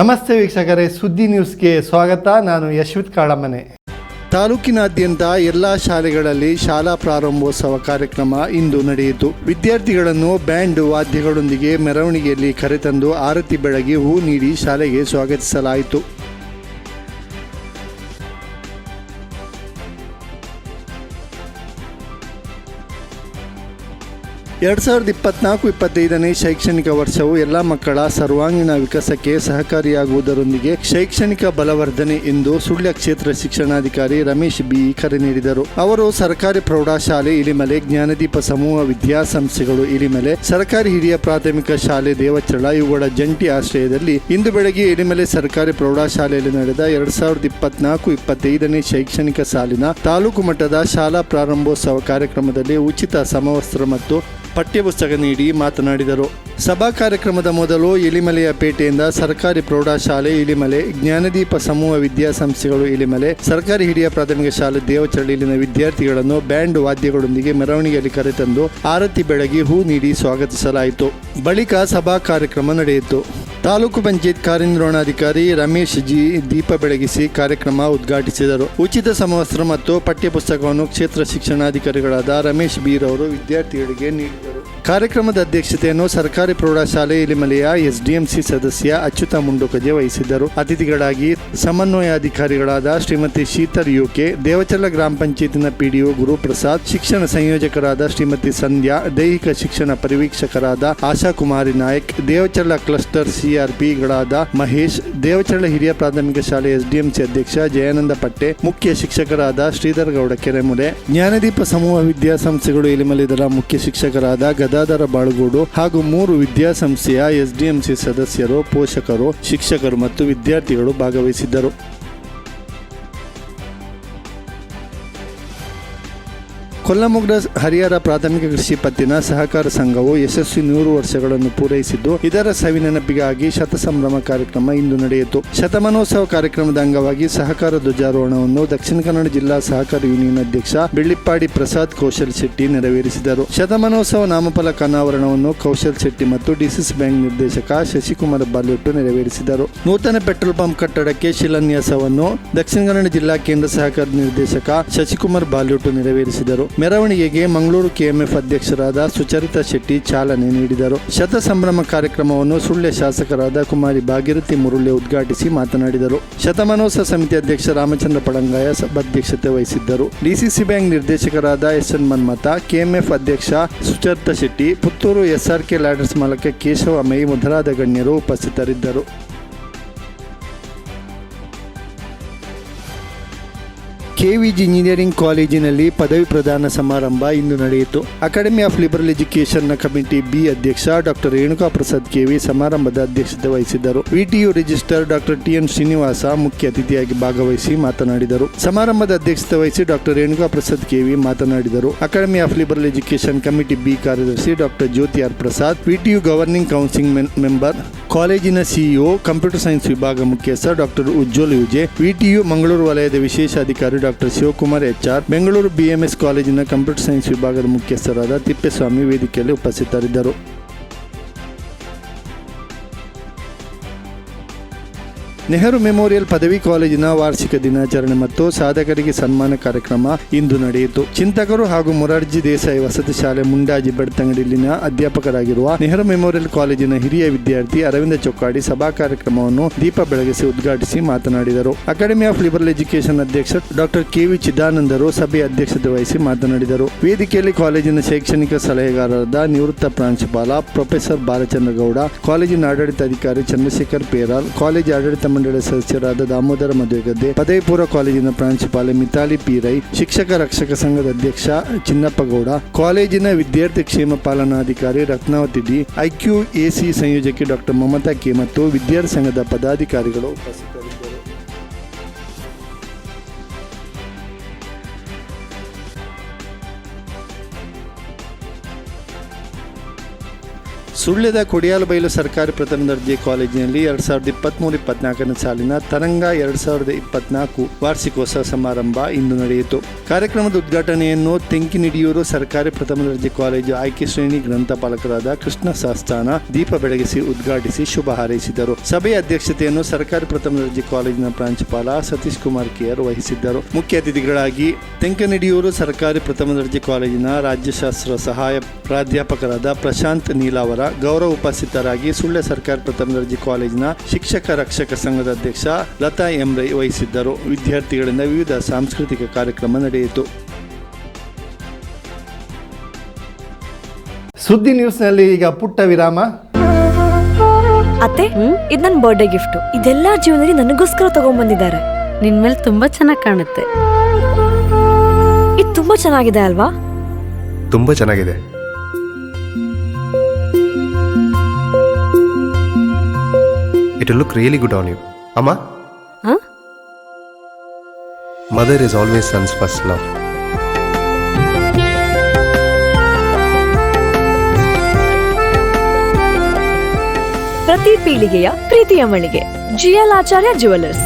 ನಮಸ್ತೆ ವೀಕ್ಷಕರೇ, ಸುದ್ದಿ ನ್ಯೂಸ್ಗೆ ಸ್ವಾಗತ. ನಾನು ಯಶ್ವಿತ್ ಕಾಳಮನೆ ತಾಲೂಕಿನಾದ್ಯಂತ ಎಲ್ಲ ಶಾಲೆಗಳಲ್ಲಿ ಶಾಲಾ ಪ್ರಾರಂಭೋತ್ಸವ ಕಾರ್ಯಕ್ರಮ ಇಂದು ನಡೆಯಿತು. ವಿದ್ಯಾರ್ಥಿಗಳನ್ನು ಬ್ಯಾಂಡ್ ವಾದ್ಯಗಳೊಂದಿಗೆ ಮೆರವಣಿಗೆಯಲ್ಲಿ ಕರೆತಂದು ಆರತಿ ಬೆಳಗಿ ಹೂ ನೀಡಿ ಶಾಲೆಗೆ ಸ್ವಾಗತಿಸಲಾಯಿತು. ಎರಡು ಸಾವಿರದ ಇಪ್ಪತ್ನಾಲ್ಕು, ಇಪ್ಪತ್ತೈದನೇ ಶೈಕ್ಷಣಿಕ ವರ್ಷವು ಎಲ್ಲ ಮಕ್ಕಳ ಸರ್ವಾಂಗೀಣ ವಿಕಾಸಕ್ಕೆ ಸಹಕಾರಿಯಾಗುವುದರೊಂದಿಗೆ ಶೈಕ್ಷಣಿಕ ಬಲವರ್ಧನೆ ಎಂದು ಸುಳ್ಯ ಕ್ಷೇತ್ರ ಶಿಕ್ಷಣಾಧಿಕಾರಿ ರಮೇಶ್ ಬಿ ಕರೆ ನೀಡಿದರು. ಅವರು ಸರ್ಕಾರಿ ಪ್ರೌಢಶಾಲೆ ಇಲಿಮಲೆ ಜ್ಞಾನದೀಪ ಸಮೂಹ ವಿದ್ಯಾಸಂಸ್ಥೆಗಳು ಇಲಿಮಲೆ ಸರ್ಕಾರಿ ಹಿರಿಯ ಪ್ರಾಥಮಿಕ ಶಾಲೆ ದೇವಚಳ ಇವುಗಳ ಜಂಟಿ ಆಶ್ರಯದಲ್ಲಿ ಇಂದು ಬೆಳಗ್ಗೆ ಇಲಿಮಲೆ ಸರ್ಕಾರಿ ಪ್ರೌಢಶಾಲೆಯಲ್ಲಿ ನಡೆದ ಎರಡ್ ಸಾವಿರದ ಇಪ್ಪತ್ನಾಲ್ಕು, ಇಪ್ಪತ್ತೈದನೇ ಶೈಕ್ಷಣಿಕ ಸಾಲಿನ ತಾಲೂಕು ಮಟ್ಟದ ಶಾಲಾ ಪ್ರಾರಂಭೋತ್ಸವ ಕಾರ್ಯಕ್ರಮದಲ್ಲಿ ಉಚಿತ ಸಮವಸ್ತ್ರ ಮತ್ತು ಪಠ್ಯಪುಸ್ತಕ ನೀಡಿ ಮಾತನಾಡಿದರು. ಸಭಾ ಕಾರ್ಯಕ್ರಮದ ಮೊದಲು ಇಲಿಮಲೆಯ ಪೇಟೆಯಿಂದ ಸರ್ಕಾರಿ ಪ್ರೌಢಶಾಲೆ ಇಲಿಮಲೆ, ಜ್ಞಾನದೀಪ ಸಮೂಹ ವಿದ್ಯಾಸಂಸ್ಥೆಗಳು ಇಲಿಮಲೆ, ಸರ್ಕಾರಿ ಹಿರಿಯ ಪ್ರಾಥಮಿಕ ಶಾಲೆ ದೇವಚಳ್ಳಿಲಿನ ವಿದ್ಯಾರ್ಥಿಗಳನ್ನು ಬ್ಯಾಂಡ್ ವಾದ್ಯಗಳೊಂದಿಗೆ ಮೆರವಣಿಗೆಯಲ್ಲಿ ಕರೆತಂದು ಆರತಿ ಬೆಳಗಿ ಹೂ ನೀಡಿ ಸ್ವಾಗತಿಸಲಾಯಿತು. ಬಳಿಕ ಸಭಾ ಕಾರ್ಯಕ್ರಮ ನಡೆಯಿತು. ತಾಲೂಕು ಪಂಚಾಯತ್ ಕಾರ್ಯನಿರ್ವಹಣಾಧಿಕಾರಿ ರಮೇಶ್ ಜಿ ದೀಪ ಬೆಳಗಿಸಿ ಕಾರ್ಯಕ್ರಮ ಉದ್ಘಾಟಿಸಿದರು. ಉಚಿತ ಸಮವಸ್ತ್ರ ಮತ್ತು ಪಠ್ಯಪುಸ್ತಕವನ್ನು ಕ್ಷೇತ್ರ ಶಿಕ್ಷಣಾಧಿಕಾರಿಗಳಾದ ರಮೇಶ್ ಬೀರ್ ಅವರು ವಿದ್ಯಾರ್ಥಿಗಳಿಗೆ ನೀಡಿದರು. ಕಾರ್ಯಕ್ರಮದ ಅಧ್ಯಕ್ಷತೆಯನ್ನು ಸರ್ಕಾರಿ ಪ್ರೌಢಶಾಲೆ ಇಲಿಮಲೆಯ ಎಸ್ಡಿಎಂಸಿ ಸದಸ್ಯ ಅಚ್ಯುತ ಮುಂಡುಕಜೆ ವಹಿಸಿದ್ದರು. ಅತಿಥಿಗಳಾಗಿ ಸಮನ್ವಯಾಧಿಕಾರಿಗಳಾದ ಶ್ರೀಮತಿ ಶೀತಲ್ ಯುಕೆ ದೇವಚಲ ಗ್ರಾಮ ಪಂಚಾಯತಿನ ಪಿಡಿಒ ಗುರುಪ್ರಸಾದ್, ಶಿಕ್ಷಣ ಸಂಯೋಜಕರಾದ ಶ್ರೀಮತಿ ಸಂಧ್ಯಾ, ದೈಹಿಕ ಶಿಕ್ಷಣ ಪರಿವೀಕ್ಷಕರಾದ ಆಶಾ ಕುಮಾರಿ ನಾಯಕ್ ದೇವಚಲ ಕ್ಲಸ್ಟರ್ ಸಿಆರ್ಪಿಗಳಾದ ಮಹೇಶ್ ದೇವಚಲ ಹಿರಿಯ ಪ್ರಾಥಮಿಕ ಶಾಲೆ ಎಸ್ಡಿಎಂಸಿ ಅಧ್ಯಕ್ಷ ಜಯಾನಂದ ಪಟ್ಟೆ, ಮುಖ್ಯ ಶಿಕ್ಷಕರಾದ ಶ್ರೀಧರ್ ಗೌಡ ಕೆರೆಮುಲೆ, ಜ್ಞಾನದೀಪ ಸಮೂಹ ವಿದ್ಯಾಸಂಸ್ಥೆಗಳು ಇಲಿಮಲಿದರ ಮುಖ್ಯ ಶಿಕ್ಷಕರಾದ ಗದಾಧರ ಬಾಳ್ಗೋಡು ಹಾಗೂ ಮೂರು ವಿದ್ಯಾಸಂಸ್ಥೆಯ ಎಸ್ಡಿಎಂಸಿ ಸದಸ್ಯರು ಪೋಷಕರು ಶಿಕ್ಷಕರು ಮತ್ತು ವಿದ್ಯಾರ್ಥಿಗಳು ಭಾಗವಹಿಸಿದ್ದರು. ಕೊಲ್ಲಮುಗ್ಡ ಹರಿಹರ ಪ್ರಾಥಮಿಕ ಕೃಷಿ ಪತ್ತಿನ ಸಹಕಾರ ಸಂಘವು ಯಶಸ್ವಿ ನೂರು ವರ್ಷಗಳನ್ನು ಪೂರೈಸಿದ್ದು, ಇದರ ಸವಿನೆನಪಿಗಾಗಿ ಶತಸಂಭ್ರಮ ಕಾರ್ಯಕ್ರಮ ಇಂದು ನಡೆಯಿತು. ಶತಮಾನೋತ್ಸವ ಕಾರ್ಯಕ್ರಮದ ಅಂಗವಾಗಿ ಸಹಕಾರ ಧ್ವಜಾರೋಹಣವನ್ನು ದಕ್ಷಿಣ ಕನ್ನಡ ಜಿಲ್ಲಾ ಸಹಕಾರ ಯೂನಿಯನ್ ಅಧ್ಯಕ್ಷ ಬೆಳ್ಳಿಪ್ಪಾಡಿ ಪ್ರಸಾದ್ ಕೌಶಲ್ ಶೆಟ್ಟಿ ನೆರವೇರಿಸಿದರು. ಶತಮಾನೋತ್ಸವ ನಾಮಫಲಕ ಅನಾವರಣವನ್ನು ಕೌಶಲ್ ಶೆಟ್ಟಿ ಮತ್ತು ಡಿಸಿಸ್ ಬ್ಯಾಂಕ್ ನಿರ್ದೇಶಕ ಶಶಿಕುಮಾರ್ ಬಾಲೊಟ್ಟು ನೆರವೇರಿಸಿದರು. ನೂತನ ಪೆಟ್ರೋಲ್ ಪಂಪ್ ಕಟ್ಟಡಕ್ಕೆ ಶಿಲಾನ್ಯಾಸವನ್ನು ದಕ್ಷಿಣ ಕನ್ನಡ ಜಿಲ್ಲಾ ಕೇಂದ್ರ ಸಹಕಾರ ನಿರ್ದೇಶಕ ಶಶಿಕುಮಾರ್ ಬಾಲೊಟ್ಟು ನೆರವೇರಿಸಿದರು. ಮೆರವಣಿಗೆಗೆ ಮಂಗಳೂರು ಕೆಎಂಎಫ್ ಅಧ್ಯಕ್ಷರಾದ ಸುಚರಿತಾ ಶೆಟ್ಟಿ ಚಾಲನೆ ನೀಡಿದರು. ಶತ ಸಂಭ್ರಮ ಕಾರ್ಯಕ್ರಮವನ್ನು ಸುಳ್ಯ ಶಾಸಕರಾದ ಕುಮಾರಿ ಭಾಗೀರಥಿ ಮುರುಳೆ ಉದ್ಘಾಟಿಸಿ ಮಾತನಾಡಿದರು. ಶತಮಾನೋತ್ಸವ ಸಮಿತಿ ಅಧ್ಯಕ್ಷ ರಾಮಚಂದ್ರ ಪಡಂಗಾಯ ಅಧ್ಯಕ್ಷತೆ ವಹಿಸಿದ್ದರು. ಡಿಸಿಸಿ ಬ್ಯಾಂಕ್ ನಿರ್ದೇಶಕರಾದ ಎಸ್ ಎನ್ ಮನ್ಮಥ, ಕೆಎಂಎಫ್ ಅಧ್ಯಕ್ಷ ಸುಚರಿತಾ ಶೆಟ್ಟಿ, ಪುತ್ತೂರು ಎಸ್ಆರ್ಕೆ ಲ್ಯಾಡರ್ಸ್ ಮಾಲಕ ಕೇಶವ ಮೈ ಮೊದಲಾದ ಗಣ್ಯರು ಉಪಸ್ಥಿತರಿದ್ದರು. ಕೆವಿಜಿ ಇಂಜಿನಿಯರಿಂಗ್ ಕಾಲೇಜಿನಲ್ಲಿ ಪದವಿ ಪ್ರದಾನ ಸಮಾರಂಭ ಇಂದು ನಡೆಯಿತು. ಅಕಾಡೆಮಿ ಆಫ್ ಲಿಬರಲ್ ಎಜುಕೇಷನ್ನ ಕಮಿಟಿ ಬಿ ಅಧ್ಯಕ್ಷ doctor Renuka Prasad K V ಸಮಾರಂಭದ ಅಧ್ಯಕ್ಷತೆ ವಹಿಸಿದ್ದರು. VTU register doctor T N Srinivasa ಮುಖ್ಯ ಅತಿಥಿಯಾಗಿ ಭಾಗವಹಿಸಿ ಮಾತನಾಡಿದರು. ಸಮಾರಂಭದ ಅಧ್ಯಕ್ಷತೆ ವಹಿಸಿ doctor Renuka Prasad K V ಮಾತನಾಡಿದರು. Academy of liberal education committee B ಕಾರ್ಯದರ್ಶಿ doctor Jyothi R Prasad VTU governing council member, ಕಾಲೇಜಿನ ಸಿಇಒ ಕಂಪ್ಯೂಟರ್ ಸೈನ್ಸ್ ವಿಭಾಗ ಮುಖ್ಯಸ್ಥ doctor Ujwal U J VTU Mangaluru ವಲಯದ ವಿಶೇಷ ಅಧಿಕಾರಿ doctor Shivakumar H R Bengaluru BMS ಕಾಲೇಜಿನ computer science ವಿಭಾಗದ ಮುಖ್ಯಸ್ಥರಾದ ತಿಪ್ಪೇಸ್ವಾಮಿ ವೇದಿಕೆಯಲ್ಲಿ ಉಪಸ್ಥಿತರಿದ್ದರು. ನೆಹರು ಮೆಮೋರಿಯಲ್ ಪದವಿ ಕಾಲೇಜಿನ ವಾರ್ಷಿಕ ದಿನಾಚರಣೆ ಮತ್ತು ಸಾಧಕರಿಗೆ ಸನ್ಮಾನ ಕಾರ್ಯಕ್ರಮ ಇಂದು ನಡೆಯಿತು. ಚಿಂತಕರು ಹಾಗೂ ಮೊರಾರ್ಜಿ ದೇಸಾಯಿ ವಸತಿ ಶಾಲೆ ಮುಂಡಾಜಿ ಬಡ್ತಂಗಡಿಲಿನ ಅಧ್ಯಾಪಕರಾಗಿರುವ ನೆಹರು ಮೆಮೋರಿಯಲ್ ಕಾಲೇಜಿನ ಹಿರಿಯ ವಿದ್ಯಾರ್ಥಿ ಅರವಿಂದ ಚೊಕ್ಕಾಡಿ ಸಭಾ ಕಾರ್ಯಕ್ರಮವನ್ನು ದೀಪ ಬೆಳಗಿಸಿ ಉದ್ಘಾಟಿಸಿ ಮಾತನಾಡಿದರು. ಅಕಾಡೆಮಿ ಆಫ್ ಲಿಬರಲ್ ಎಜುಕೇಶನ್ ಅಧ್ಯಕ್ಷ ಡಾಕ್ಟರ್ ಕೆವಿ ಚಿದಾನಂದರು ಸಭೆಯ ಅಧ್ಯಕ್ಷತೆ ವಹಿಸಿ ಮಾತನಾಡಿದರು. ವೇದಿಕೆಯಲ್ಲಿ ಕಾಲೇಜಿನ ಶೈಕ್ಷಣಿಕ ಸಲಹೆಗಾರರಾದ ನಿವೃತ್ತ ಪ್ರಾಂಶುಪಾಲ ಪ್ರೊಫೆಸರ್ ಬಾಲಚಂದ್ರಗೌಡ, ಕಾಲೇಜಿನ ಆಡಳಿತಾಧಿಕಾರಿ ಚಂದ್ರಶೇಖರ್ ಪೇರಾಲ್, ಕಾಲೇಜು ಆಡಳಿತ ಮಂಡಳಿ ಸದಸ್ಯರಾದ ದಾಮೋದರ ಮದುವೆಗದ್ದೆ ಪದವಿ ಪೂರ್ವ ಕಾಲೇಜಿನ ಪ್ರಾಂಶುಪಾಲೆ ಮಿತಾಲಿ ಪೀರೈ ಶಿಕ್ಷಕ ರಕ್ಷಕ ಸಂಘದ ಅಧ್ಯಕ್ಷ ಚಿನ್ನಪ್ಪಗೌಡ ಕಾಲೇಜಿನ ವಿದ್ಯಾರ್ಥಿ ಕ್ಷೇಮ ಪಾಲನಾಧಿಕಾರಿ ರತ್ನಾವತಿ ಡಿ, ಐಕ್ಯೂ ಎಸಿ ಸಂಯೋಜಕಿ ಡಾಕ್ಟರ್ ಮಮತಾ ಕೆ ಮತ್ತು ವಿದ್ಯಾರ್ಥಿ ಸಂಘದ ಪದಾಧಿಕಾರಿಗಳು ಉಪಸ್ಥಿತರಿದ್ದರು ಸುಳ್ಯದ ಕೊಡಿಯಾಲಬೈಲು ಸರ್ಕಾರಿ ಪ್ರಥಮ ದರ್ಜೆ ಕಾಲೇಜಿನಲ್ಲಿ ಎರಡ್ ಸಾವಿರದ ಇಪ್ಪತ್ಮೂರು, ಇಪ್ಪತ್ನಾಲ್ಕನೇ ಸಾಲಿನ ತರಂಗ ಎರಡ್ ಸಾವಿರದ ಇಪ್ಪತ್ನಾಲ್ಕು ವಾರ್ಷಿಕೋತ್ಸವ ಸಮಾರಂಭ ಇಂದು ನಡೆಯಿತು. ಕಾರ್ಯಕ್ರಮದ ಉದ್ಘಾಟನೆಯನ್ನು ತೆಂಕಿನಿಡಿಯೂರು ಸರ್ಕಾರಿ ಪ್ರಥಮ ದರ್ಜೆ ಕಾಲೇಜು ಆಯ್ಕೆ ಶ್ರೇಣಿ ಗ್ರಂಥಪಾಲಕರಾದ ಕೃಷ್ಣ ಸಾಸ್ತಾನ ದೀಪ ಬೆಳಗಿಸಿ ಉದ್ಘಾಟಿಸಿ ಶುಭ ಹಾರೈಸಿದರು. ಸಭೆಯ ಅಧ್ಯಕ್ಷತೆಯನ್ನು ಸರ್ಕಾರಿ ಪ್ರಥಮ ದರ್ಜೆ ಕಾಲೇಜಿನ ಪ್ರಾಂಶುಪಾಲ ಸತೀಶ್ ಕುಮಾರ್ ಕೇರ್ ವಹಿಸಿದ್ದರು. ಮುಖ್ಯ ಅತಿಥಿಗಳಾಗಿ ತೆಂಕನಿಡಿಯೂರು ಸರ್ಕಾರಿ ಪ್ರಥಮ ದರ್ಜೆ ಕಾಲೇಜಿನ ರಾಜ್ಯಶಾಸ್ತ್ರ ಸಹಾಯ ಪ್ರಾಧ್ಯಾಪಕರಾದ ಪ್ರಶಾಂತ್ ನೀಲಾವರ ಗೌರವ ಉಪಸ್ಥಿತರಾಗಿ ಸುಳ್ಯ ಸರ್ಕಾರಿ ಪ್ರಥಮ ದರ್ಜೆ ಕಾಲೇಜಿನ ಶಿಕ್ಷಕ ರಕ್ಷಕ ಸಂಘದ ಅಧ್ಯಕ್ಷ ಲತಾ ಎಂರೈ ವಹಿಸಿದ್ದರು. ವಿದ್ಯಾರ್ಥಿಗಳಿಂದ ವಿವಿಧ ಸಾಂಸ್ಕೃತಿಕ ಕಾರ್ಯಕ್ರಮ ನಡೆಯಿತು. ಸುದ್ದಿ ನ್ಯೂಸ್ನಲ್ಲಿ ಈಗ ಪುಟ್ಟ ವಿರಾಮ. ಅತ್ತೆ ಇದು ನನ್ನ ಬರ್ಡೇ ಗಿಫ್ಟ್ ಇದೆಲ್ಲ ಜೀವನದಲ್ಲಿ ನನಗೋಸ್ಕರ ತಗೊಂಡ್ಬಂದಿದ್ದಾರೆ ನಿನ್ ಮೇಲೆ ತುಂಬಾ ಚೆನ್ನಾಗಿ ಕಾಣುತ್ತೆ. ಇದು ತುಂಬಾ ಚೆನ್ನಾಗಿದೆ ಅಲ್ವಾ? ತುಂಬಾ ಚೆನ್ನಾಗಿದೆ. It look really good on you ಅಮ್ಮ ಹ? Mother is always son's first love ಪ್ರತಿ ಪೀಳಿಗೆಯ ಪ್ರೀತಿಯ ಮಳಿಗೆ GL Acharya jewellers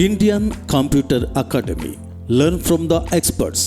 Indian computer academy learn from the experts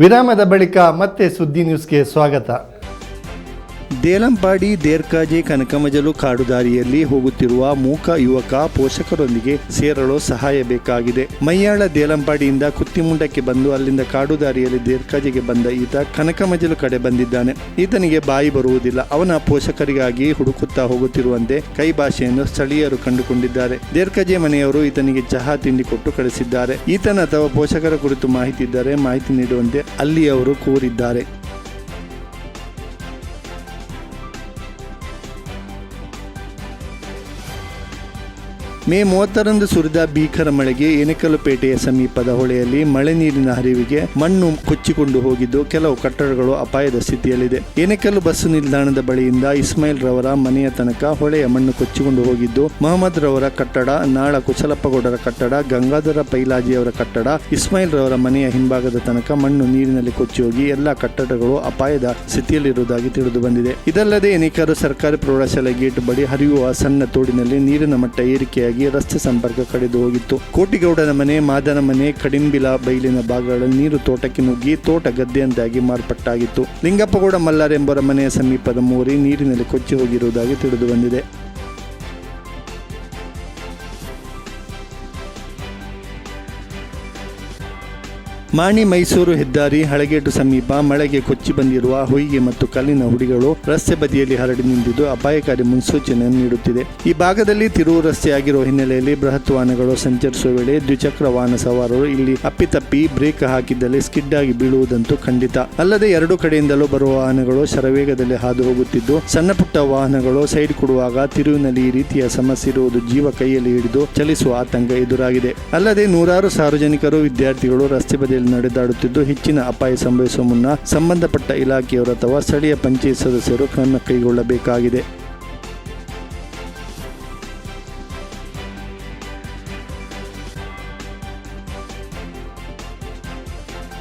ವಿರಾಮದ ಬಳಿಕ ಮತ್ತೆ ಸುದ್ದಿ ನ್ಯೂಸ್ಗೆ ಸ್ವಾಗತ. ದೇಲಂಪಾಡಿ ದೇರ್ಕಾಜಿ ಕನಕಮಜಲು ಕಾಡುದಾರಿಯಲ್ಲಿ ಹೋಗುತ್ತಿರುವ ಮೂಕ ಯುವಕ ಪೋಷಕರೊಂದಿಗೆ ಸೇರಲು ಸಹಾಯ ಬೇಕಾಗಿದೆ. ಮೈಯಾಳ ದೇಲಂಪಾಡಿಯಿಂದ ಕುತ್ತಿಮುಂಡಕ್ಕೆ ಬಂದು ಅಲ್ಲಿಂದ ಕಾಡುದಾರಿಯಲ್ಲಿ ದೇರ್ಕಾಜಿಗೆ ಬಂದ ಈತ ಕನಕಮಜಲು ಕಡೆ ಬಂದಿದ್ದಾನೆ. ಈತನಿಗೆ ಬಾಯಿ ಬರುವುದಿಲ್ಲ. ಅವನ ಪೋಷಕರಿಗಾಗಿ ಹುಡುಕುತ್ತಾ ಹೋಗುತ್ತಿರುವಂತೆ ಕೈ ಭಾಷೆಯನ್ನು ಸ್ಥಳೀಯರು ಕಂಡುಕೊಂಡಿದ್ದಾರೆ. ದೇರ್ಕಾಜೆ ಮನೆಯವರು ಈತನಿಗೆ ಚಹಾ ತಿಂಡಿ ಕೊಟ್ಟು ಕಳಿಸಿದ್ದಾರೆ. ಈತನ ಅಥವಾ ಪೋಷಕರ ಕುರಿತು ಮಾಹಿತಿ ಇದ್ದರೆ ಮಾಹಿತಿ ನೀಡುವಂತೆ ಅಲ್ಲಿಯವರು ಕೋರಿದ್ದಾರೆ. ಮೇ ಮೂವತ್ತರಂದು ಸುರಿದ ಭೀಕರ ಮಳೆಗೆ ಏನೆಕಲ್ಪೇಟೆಯ ಸಮೀಪದ ಹೊಳೆಯಲ್ಲಿ ಮಳೆ ನೀರಿನ ಹರಿವಿಗೆ ಮಣ್ಣು ಕೊಚ್ಚಿಕೊಂಡು ಹೋಗಿದ್ದು ಕೆಲವು ಕಟ್ಟಡಗಳು ಅಪಾಯದ ಸ್ಥಿತಿಯಲ್ಲಿದೆ. ಏನೆಕಲ್ಲು ಬಸ್ ನಿಲ್ದಾಣದ ಬಳಿಯಿಂದ ಇಸ್ಮಾಯಿಲ್ ರವರ ಮನೆಯ ತನಕ ಹೊಳೆಯ ಮಣ್ಣು ಕೊಚ್ಚಿಕೊಂಡು ಹೋಗಿದ್ದು, ಮೊಹಮ್ಮದ್ ರವರ ಕಟ್ಟಡ, ನಾಳ ಕುಶಲಪ್ಪಗೌಡರ ಕಟ್ಟಡ, ಗಂಗಾಧರ ಪೈಲಾಜಿಯವರ ಕಟ್ಟಡ, ಇಸ್ಮಾಯಿಲ್ ರವರ ಮನೆಯ ಹಿಂಭಾಗದ ತನಕ ಮಣ್ಣು ನೀರಿನಲ್ಲಿ ಕೊಚ್ಚಿ ಹೋಗಿ ಎಲ್ಲಾ ಕಟ್ಟಡಗಳು ಅಪಾಯದ ಸ್ಥಿತಿಯಲ್ಲಿರುವುದಾಗಿ ತಿಳಿದು ಬಂದಿದೆ ಇದಲ್ಲದೆ ಎನಿಕರು ಸರ್ಕಾರಿ ಪ್ರೌಢಶಾಲೆ ಗೇಟ್ ಬಳಿ ಹರಿಯುವ ಸಣ್ಣ ತೋಡಿನಲ್ಲಿ ನೀರಿನ ಮಟ್ಟ ಏರಿಕೆಯಾಗಿ ರಸ್ತೆ ಸಂಪರ್ಕ ಕಡಿದು ಹೋಗಿತ್ತು. ಕೋಟಿಗೌಡನ ಮನೆ, ಮಾದನ ಮನೆ, ಕಡಿಂಬಿಲ ಬೈಲಿನ ಭಾಗಗಳಲ್ಲಿ ನೀರು ತೋಟಕ್ಕೆ ನುಗ್ಗಿ ತೋಟ ಗದ್ದೆಯಂತಾಗಿ ಮಾರ್ಪಟ್ಟಾಗಿತ್ತು. ಲಿಂಗಪ್ಪಗೌಡ ಮಲ್ಲಾರ್ ಎಂಬರ ಮನೆಯ ಸಮೀಪದ ಮೋರಿ ನೀರಿನಲ್ಲಿ ಕೊಚ್ಚಿ ಹೋಗಿರುವುದಾಗಿ ತಿಳಿದು ಬಂದಿದೆ. ಮಾಣಿ ಮೈಸೂರು ಹೆದ್ದಾರಿ ಹಳಗೇಟು ಸಮೀಪ ಮಳೆಗೆ ಕೊಚ್ಚಿ ಬಂದಿರುವ ಹುಯಿಗೆ ಮತ್ತು ಕಲ್ಲಿನ ಹುಡಿಗಳು ರಸ್ತೆ ಬದಿಯಲ್ಲಿ ಹರಡಿ ನಿಂತಿದ್ದು ಅಪಾಯಕಾರಿ ಮುನ್ಸೂಚನೆ ನೀಡುತ್ತಿದೆ. ಈ ಭಾಗದಲ್ಲಿ ತಿರುವು ರಸ್ತೆಯಾಗಿರುವ ಹಿನ್ನೆಲೆಯಲ್ಲಿ ಬೃಹತ್ ವಾಹನಗಳು ಸಂಚರಿಸುವ ವೇಳೆ ದ್ವಿಚಕ್ರ ವಾಹನ ಸವಾರರು ಇಲ್ಲಿ ಅಪ್ಪಿತಪ್ಪಿ ಬ್ರೇಕ್ ಹಾಕಿದ್ದಲ್ಲಿ ಸ್ಕಿಡ್ ಆಗಿ ಬೀಳುವುದಂತೂ ಖಂಡಿತ. ಅಲ್ಲದೆ ಎರಡು ಕಡೆಯಿಂದಲೂ ಬರುವ ವಾಹನಗಳು ಶರವೇಗದಲ್ಲಿ ಹಾದು ಹೋಗುತ್ತಿದ್ದು, ಸಣ್ಣ ಪುಟ್ಟ ವಾಹನಗಳು ಸೈಡ್ ಕೊಡುವಾಗ ತಿರುವಿನಲ್ಲಿ ಈ ರೀತಿಯ ಸಮಸ್ಯೆ ಇರುವುದು ಜೀವ ಕೈಯಲ್ಲಿ ಹಿಡಿದು ಚಲಿಸುವ ಆತಂಕ ಎದುರಾಗಿದೆ. ಅಲ್ಲದೆ ನೂರಾರು ಸಾರ್ವಜನಿಕರು ವಿದ್ಯಾರ್ಥಿಗಳು ರಸ್ತೆ ಬದಿಯಲ್ಲಿ ನಡೆದಾಡುತ್ತಿದ್ದು ಹೆಚ್ಚಿನ ಅಪಾಯ ಸಂಭವಿಸುವ ಮುನ್ನ ಸಂಬಂಧಪಟ್ಟ ಇಲಾಖೆಯವರು ಅಥವಾ ಸ್ಥಳೀಯ ಪಂಚಾಯತ್ ಸದಸ್ಯರು ಕ್ರಮ ಕೈಗೊಳ್ಳಬೇಕಾಗಿದೆ.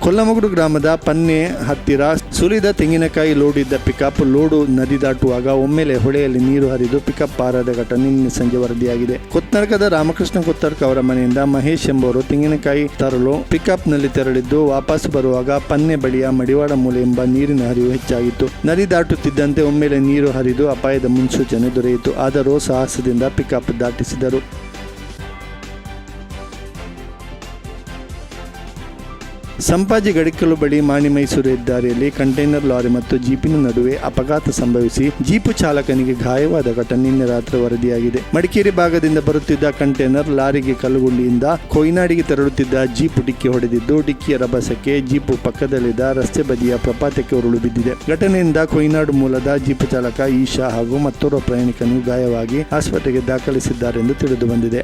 ಕೊಲ್ಲಮಗುಡು ಗ್ರಾಮದ ಪನ್ನೆ ಹತ್ತಿರ ಸುಲಿದ ತೆಂಗಿನಕಾಯಿ ಲೋಡ್ ಇದ್ದ ಪಿಕಪ್ ಲೋಡು ನದಿ ದಾಟುವಾಗ ಒಮ್ಮೆಲೆ ಹೊಳೆಯಲ್ಲಿ ನೀರು ಹರಿದು ಪಿಕಪ್ ಪಾರಾದ ಘಟನೆ ನಿನ್ನೆ ಸಂಜೆ ವರದಿಯಾಗಿದೆ. ಕೊತ್ನರ್ಕದ ರಾಮಕೃಷ್ಣ ಕೊತ್ತರ್ಕ ಅವರ ಮನೆಯಿಂದ ಮಹೇಶ್ ಎಂಬುವರು ತೆಂಗಿನಕಾಯಿ ತರಲು ಪಿಕಪ್ನಲ್ಲಿ ತೆರಳಿದ್ದು, ವಾಪಸ್ ಬರುವಾಗ ಪನ್ನೆ ಬಳಿಯ ಮಡಿವಾಡ ಮೂಲೆ ಎಂಬ ನೀರಿನ ಹರಿವು ಹೆಚ್ಚಾಗಿತ್ತು. ನದಿ ದಾಟುತ್ತಿದ್ದಂತೆ ಒಮ್ಮೆಲೆ ನೀರು ಹರಿದು ಅಪಾಯದ ಮುನ್ಸೂಚನೆ ದೊರೆಯಿತು. ಆದರೂ ಸಾಹಸದಿಂದ ಪಿಕಪ್ ದಾಟಿಸಿದರು. ಸಂಪಾಜಿ ಗಡಿಕಲು ಬಳಿ ಮಾಣಿ ಮೈಸೂರು ಹೆದ್ದಾರಿಯಲ್ಲಿ ಕಂಟೈನರ್ ಲಾರಿ ಮತ್ತು ಜೀಪಿನ ನಡುವೆ ಅಪಘಾತ ಸಂಭವಿಸಿ ಜೀಪು ಚಾಲಕನಿಗೆ ಗಾಯವಾದ ಘಟನೆ ನಿನ್ನೆ ರಾತ್ರಿ ವರದಿಯಾಗಿದೆ. ಮಡಿಕೇರಿ ಭಾಗದಿಂದ ಬರುತ್ತಿದ್ದ ಕಂಟೈನರ್ ಲಾರಿಗೆ ಕಲ್ಲುಗುಂಡಿಯಿಂದ ಕೊಯ್ನಾಡಿಗೆ ತೆರಳುತ್ತಿದ್ದ ಜೀಪು ಡಿಕ್ಕಿ ಹೊಡೆದಿದ್ದು, ಡಿಕ್ಕಿಯ ರಭಸಕ್ಕೆ ಜೀಪು ಪಕ್ಕದಲ್ಲಿದ್ದ ರಸ್ತೆ ಬದಿಯ ಪ್ರಪಾತಕ್ಕೆ ಉರುಳು ಬಿದ್ದಿದೆ. ಘಟನೆಯಿಂದ ಕೊಯ್ನಾಡು ಮೂಲದ ಜೀಪು ಚಾಲಕ ಈಶಾ ಹಾಗೂ ಮತ್ತೋರ್ವ ಪ್ರಯಾಣಿಕನು ಗಾಯವಾಗಿ ಆಸ್ಪತ್ರೆಗೆ ದಾಖಲಿಸಿದ್ದಾರೆಂದು ತಿಳಿದು ಬಂದಿದೆ.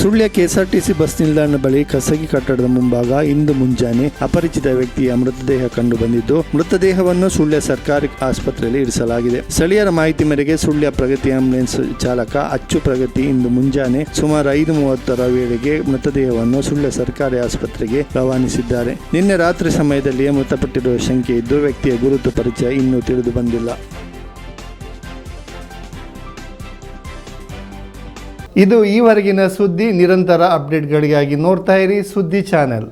ಸುಳ್ಯ ಕೆಎಸ್ಆರ್ಟಿಸಿ ಬಸ್ ನಿಲ್ದಾಣ ಬಳಿ ಖಸಗಿ ಕಟ್ಟಡದ ಮುಂಭಾಗ ಇಂದು ಮುಂಜಾನೆ ಅಪರಿಚಿತ ವ್ಯಕ್ತಿಯ ಮೃತದೇಹ ಕಂಡು ಬಂದಿದ್ದು, ಮೃತದೇಹವನ್ನು ಸುಳ್ಯ ಸರ್ಕಾರಿ ಆಸ್ಪತ್ರೆಯಲ್ಲಿ ಇರಿಸಲಾಗಿದೆ. ಸ್ಥಳೀಯರ ಮಾಹಿತಿ ಮೇರೆಗೆ ಸುಳ್ಯ ಪ್ರಗತಿ ಆಂಬುಲೆನ್ಸ್ ಚಾಲಕ ಅಚ್ಚು ಪ್ರಗತಿ ಇಂದು ಮುಂಜಾನೆ ಸುಮಾರು ಐದು ಮೂವತ್ತರ ವೇಳೆಗೆ ಮೃತದೇಹವನ್ನು ಸುಳ್ಯ ಸರ್ಕಾರಿ ಆಸ್ಪತ್ರೆಗೆ ರವಾನಿಸಿದ್ದಾರೆ. ನಿನ್ನೆ ರಾತ್ರಿ ಸಮಯದಲ್ಲಿಯೇ ಮೃತಪಟ್ಟಿರುವ ಶಂಕೆ ಇದ್ದು, ವ್ಯಕ್ತಿಯ ಗುರುತು ಪರಿಚಯ ಇನ್ನೂ ತಿಳಿದು ಬಂದಿಲ್ಲ. ಇದು ಈವರೆಗಿನ ಸುದ್ದಿ ನಿರಂತರ ಅಪ್ಡೇಟ್ಗಳಿಗಾಗಿ ನೋಡ್ತಾ ಇರಿ ಸುದ್ದಿ ಚಾನೆಲ್.